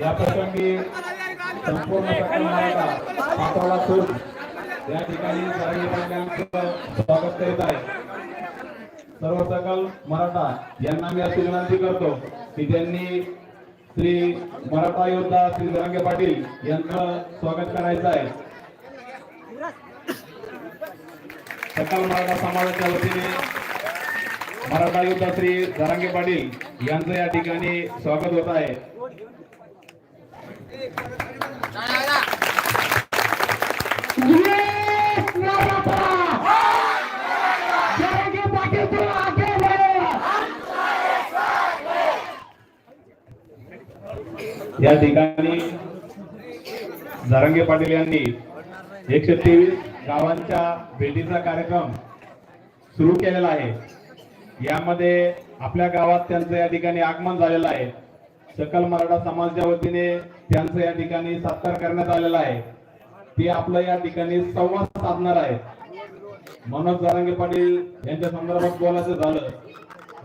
या प्रसंगी संपूर्ण सकल मराठा सूट या ठिकाणी स्वागत करीत आहे. सर्व सकल मराठा यांना मी अशी विनंती करतो की त्यांनी श्री मराठा योद्धा श्री जरांगे पाटील यांचं स्वागत करायचं आहे. सकल मराठा समाजाच्या वतीने मराठा योद्धा श्री धरांगे पाटील यांचं या ठिकाणी स्वागत होत आहे. या ठिकाणी जारंगे पाटील यांनी एकशे तेवीस गावांच्या भेटीचा कार्यक्रम सुरू केलेला आहे. यामध्ये आपल्या गावात त्यांचं या ठिकाणी आगमन झालेलं आहे. सकल मराठा समाजाच्या वतीने त्यांचं या ठिकाणी सत्कार करण्यात आलेला आहे. ते आपलं या ठिकाणी संवाद साधणार आहे मनोज जारंगे पाटील यांच्या संदर्भात बोलायचं झालं.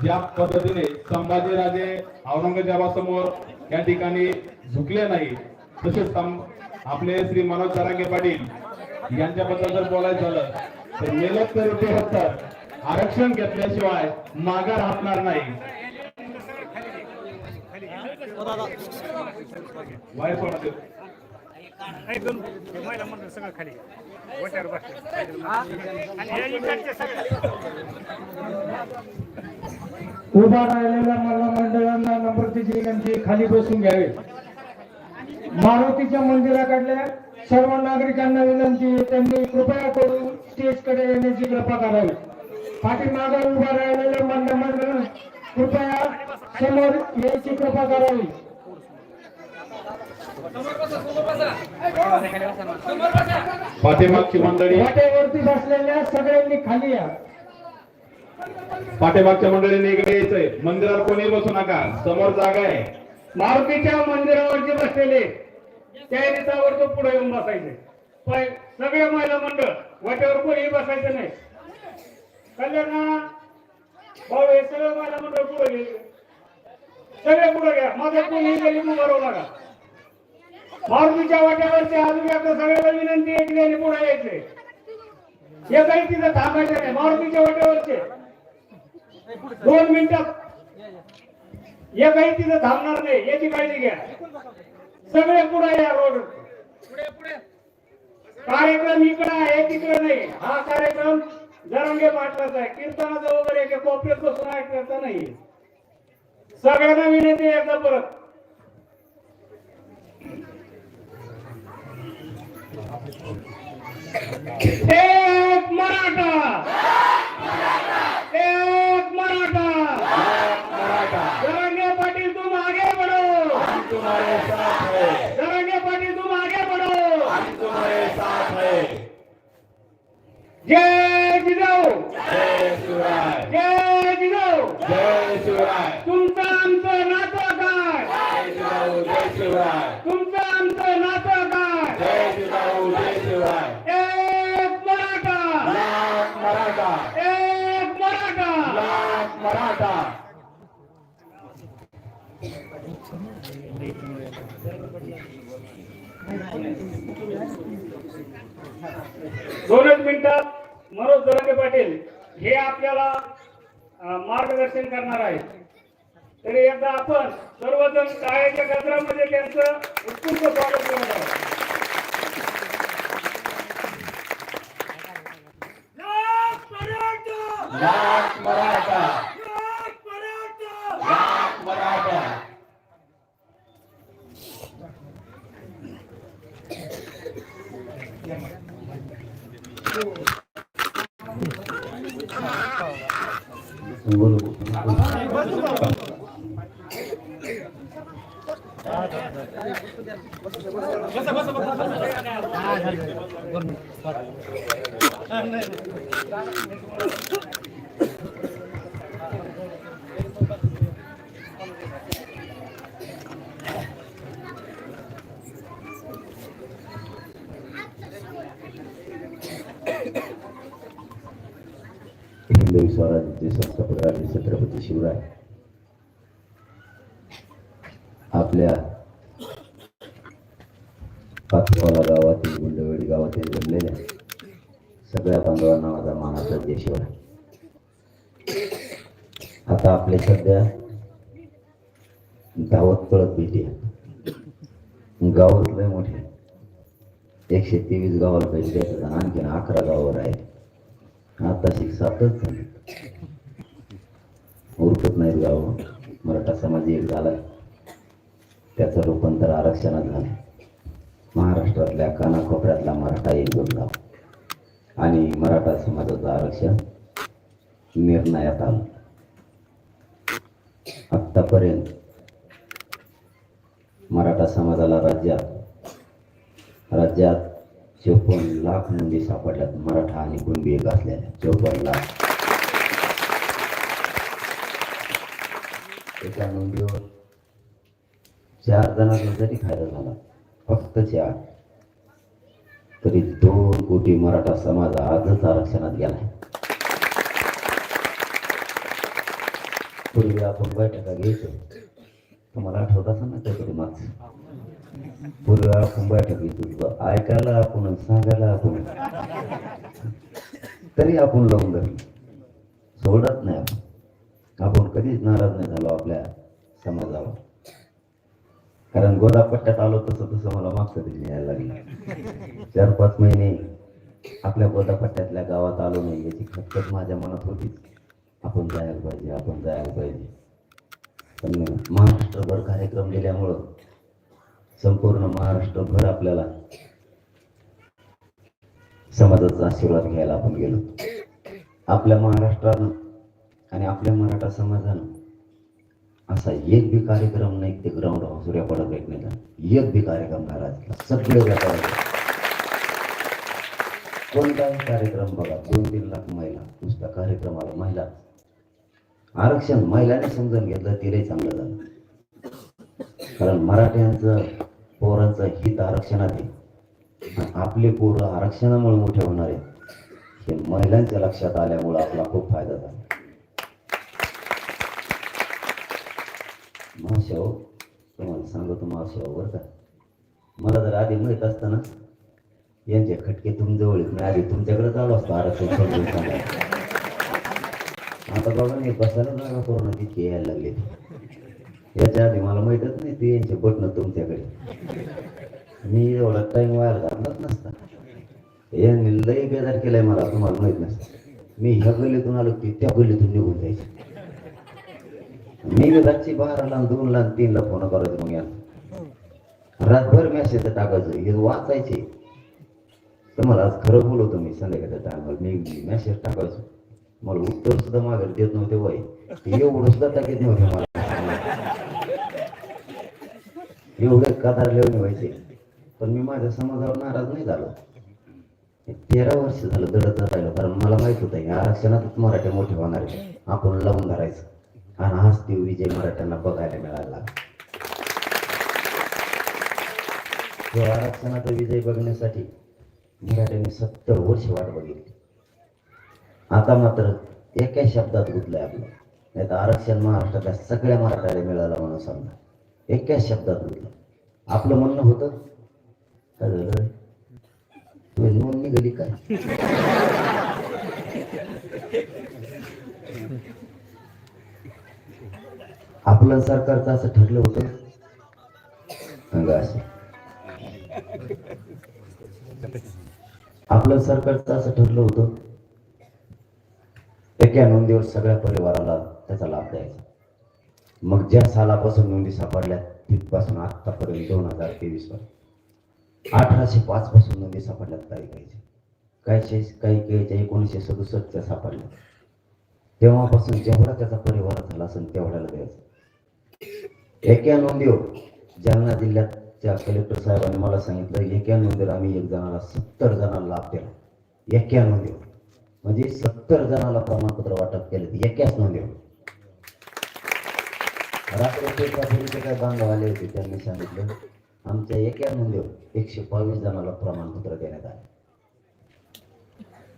ज्या पद्धतीने संभाजीराजे औरंगजेबासमोर या ठिकाणी झुकले नाही तसेच आपले श्री मनोज जारांगे पाटील यांच्याबद्दल जर बोलायचं झालं तर मेलत तर तेहत्तर आरक्षण घेतल्याशिवाय माघार हटणार नाही. पडा महिला मंडळ सगळं खाली बसले आणि हे इकडचे सगळे उभा राहिलेल्या मला मंडळांना नम्रतेची विनंती खाली बसून घ्यावे. मारुतीच्या मंदिराकडल्या सर्व नागरिकांना विनंती त्यांनी कृपया करून स्टेजकडे येण्याची कृपा करावी. पाठीमागे उभा राहिलेल्या मंडळ मंडळ कृपया समोर यायची कृपा करावी. पाठीमागची मंडळी. वाटेवरती बसलेल्या सगळ्यांनी खाली या. पाठीमागच्या मंडळीने इकडे यायचंय. मंदिरात कोणी बसू नका. समोर जागा आहे. मारुतीच्या मंदिरावरती बसलेले. त्या रितावर तो पुढे येऊन बसायचे. पण सगळे महिला मंडळ वाटेवर कोणी बसायचं नाही. कल्याणा भाऊ हे सगळं महिला मंडळ पुढे गेले. सगळे पुढे घ्या. माझ्या कोणी गेली उभं राहू नका. मारुतीच्या वाट्यावरचे अजून एकदा सगळ्याला विनंती आहे की त्यांनी पुढे यायचे. हे काही तिथं थांबायचं नाही. मारुतीच्या वाट्यावरचे. दोन मिनिटात. हे काही तिथं थांबणार नाही. याची काळजी घ्या. सगळे पुढे या रोड. कार्यक्रम इकडे आहे तिकडे नाही. हा कार्यक्रम जरंगे पाटलाचा आहे. कीर्तनाचा वगैरे एका कोपऱ्यात बसून ऐकायचा नाही. सगळ्यांना विनंती आहे एकदा परत. एक मराठा. एक मराठा. जरंगे पाटील तुम आगे बढ़ो तुम्हारे साथ है जरंगे पाटील तुम आगे बढ़ो तुम्हारे साथ है जय जिजाऊ जय शिवराय जय जिजाऊ जय शिवराय तुमचं आमचं नातं काय जय जिजाऊ जय शिवराय तुमचं आमचं नातं काय जय जिजाऊ जय शिवराय एक मराठा लाख मराठा एक मराठा लाख मराठा दोनच मिनिटात मनोज दरंगे पाटील हे आपल्याला मार्गदर्शन करणार आहे तरी एकदा आपण सर्वजण टाळ्याच्या गजरामध्ये त्यांचं उत्कृष्ट स्वागत करत आहोत. लाख मराठा लाख मराठा हिंदवी स्वराज्याचे संस्थापक छत्रपती शिवराय आपल्या पाचवाला गावातील गुंडवेडी गावातील जमलेल्या सगळ्या बांधवांना माझा मानाचा जयशिवाय आता आपले सध्या धावत पळत भेटी गावात लय मोठे एकशे तेवीस गावाला पैसे आणखीन अकरा गावावर आहे आता सातच झाले. उरकत नाहीत गाव. मराठा समाज एक झालाय. त्याचं रूपांतर आरक्षणात झालं महाराष्ट्रातल्या कानाकोपऱ्यातला मराठा एक दोन गाव आणि मराठा समाजाचं आरक्षण निर्णयात आलं. आत्तापर्यंत मराठा समाजाला राज्यात राज्यात चौपन्न लाख नोंदी सापडल्यात मराठा आणि कुणबी एक असलेल्या चौपन्न लाख. एका नोंदीवर चार जणांना जरी फायदा झाला फक्त चार. तरी दोन कोटी मराठा समाज आजच आरक्षणात गेलाय. पूर्वी आपण बैठका घ्यायचो. तुम्हाला आठवत असं ना काहीतरी माझ पूर्वी आपण बैठक घेतो ऐकायला आपण सांगायला आपण. तरी आपण लावून धरली सोडत नाही आपण. आपण कधीच नाराज नाही झालो आपल्या समाजावर. कारण गोदापट्ट्यात आलो तसं तसं मला मागचं दिली यायला लागलं. चार पाच महिने आपल्या गोदापट्ट्यातल्या गावात आलो नाही याची खटखट माझ्या मनात होती. आपण जायला पाहिजे आपण जायला पाहिजे. पण महाराष्ट्रभर कार्यक्रम दिल्यामुळं संपूर्ण महाराष्ट्रभर आपल्याला समाजाचा आशीर्वाद घ्यायला आपण गेलो. आपल्या महाराष्ट्रानं आणि आपल्या मराठा समाजानं असा एक बी कार्यक्रम नाही ते ग्राउंड सूर्या पडत एक नाही एक बी कार्यक्रम घरातला सगळे व्यापार कोणताही कार्यक्रम बघा दोन तीन लाख महिला नुसत्या कार्यक्रमाला महिला. आरक्षण महिलाने समजून घेतलं ते चांगलं झालं. कारण मराठ्यांचं पोरांचं हित आरक्षणात आहे. आपले पोरं आरक्षणामुळे मोठे होणार आहेत. हे महिलांच्या लक्षात आल्यामुळे आपला खूप फायदा झाला. माशाव तुम्हाला सांगतो माशाव बरं का. मला जर आधी माहीत असताना यांचे खटके तुम येत नाही आधी तुमच्याकडेच आलो असतो आरक्षण आता बघा मी बसायला जागा कोरोना तितके यायला लागले. याच्या आधी मला माहीतच नाही ते यांचे बटणं तुमच्याकडे. मी एवढा टाईम वाया घालत नसता. यांनी लई बेजार केलाय मला तुम्हाला माहीत नसतं. मी ह्या गल्लीतून आलो की त्या गल्लीतून निघून जायचं. मी रातची बाराला दोन दोनला तीन तीनला फोन करायचो मग यांना रातभर मॅसेज टाकायचं. हे वाचायचे. तुम्हाला आज खरं बोलवतो मी संध्याकाळच्या टायमाला मी मॅसेज टाकायचो. मला उत्तर सुद्धा मागे देत नव्हते वय. एवढं सुद्धा टाकत नव्हते मला. एवढे कदारले व्हायचे. पण मी माझ्या समाजावर नाराज नाही झालो. तेरा वर्ष झालं दडत राहिलो कारण मला माहीत होतं या आरक्षणातच मराठी मोठे होणार आहे आपण लावून धरायचं. आणि हाच ते विजय मराठ्यांना बघायला मिळायला लागला तो आरक्षणाचा विजय बघण्यासाठी मराठ्यांनी सत्तर वर्ष वाट बघितली. आता मात्र एकाच शब्दात गुंतलंय आपलं. नाही तर आरक्षण महाराष्ट्रातल्या सगळ्या मराठ्याला मिळालं म्हणून समजा. एकाच शब्दात गुंतलं आपलं म्हणणं होतं काय झालं तुझी नोंद निघाली काय आपलं सरकारचं असं ठरलं होतं? सांगा असं. आपलं सरकारचं असं ठरलं होतं? एका नोंदीवर सगळ्या परिवाराला त्याचा लाभ द्यायचा. मग ज्या सालापासून नोंदी सापडल्या तिथपासून आतापर्यंत दोन हजार तेवीस वर अठराशे पाच पासून नोंदी सापडल्यात काही काहीच्या काहीशे काही काहीच्या एकोणीसशे सदुसष्टच्या सापडल्या तेव्हापासून जेवढा त्याचा परिवार झाला असेल तेवढ्याला द्यायचं. एका नोंदीव जालना जिल्ह्याच्या कलेक्टर साहेबांनी मला सांगितलं एका नोंदीवर आम्ही एक जणाला सत्तर जणांना लाभ दिला. एक्या नोंदीव म्हणजे सत्तर जणाला प्रमाणपत्र वाटप केलं. एक्याच नोंदीव नोंदीवर रात्री काय बांधव आले होते त्यांनी सांगितलं आमच्या एका नोंदीवर एकशे बावीस जणाला प्रमाणपत्र देण्यात आले.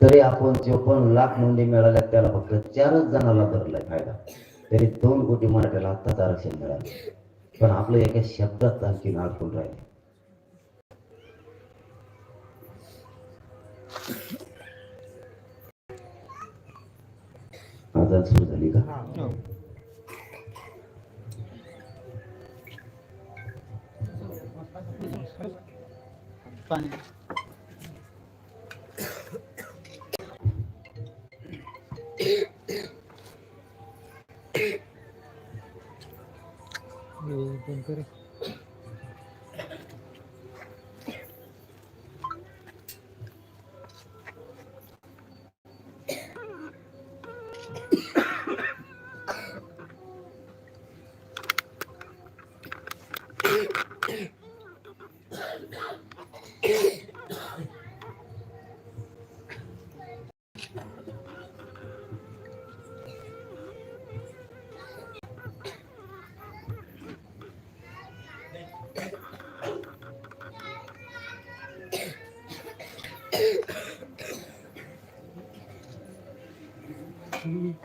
तरी आपण चोपन्न लाख नोंदी मिळाल्या त्याला फक्त चारच जणाला धरलाय फायदा. तरी दोन कोटी मराठ्याला आत्ताच आरक्षण मिळालं. पण शब्द एका शब्दात आणखी अडकून सुरू झाली का? করি うん。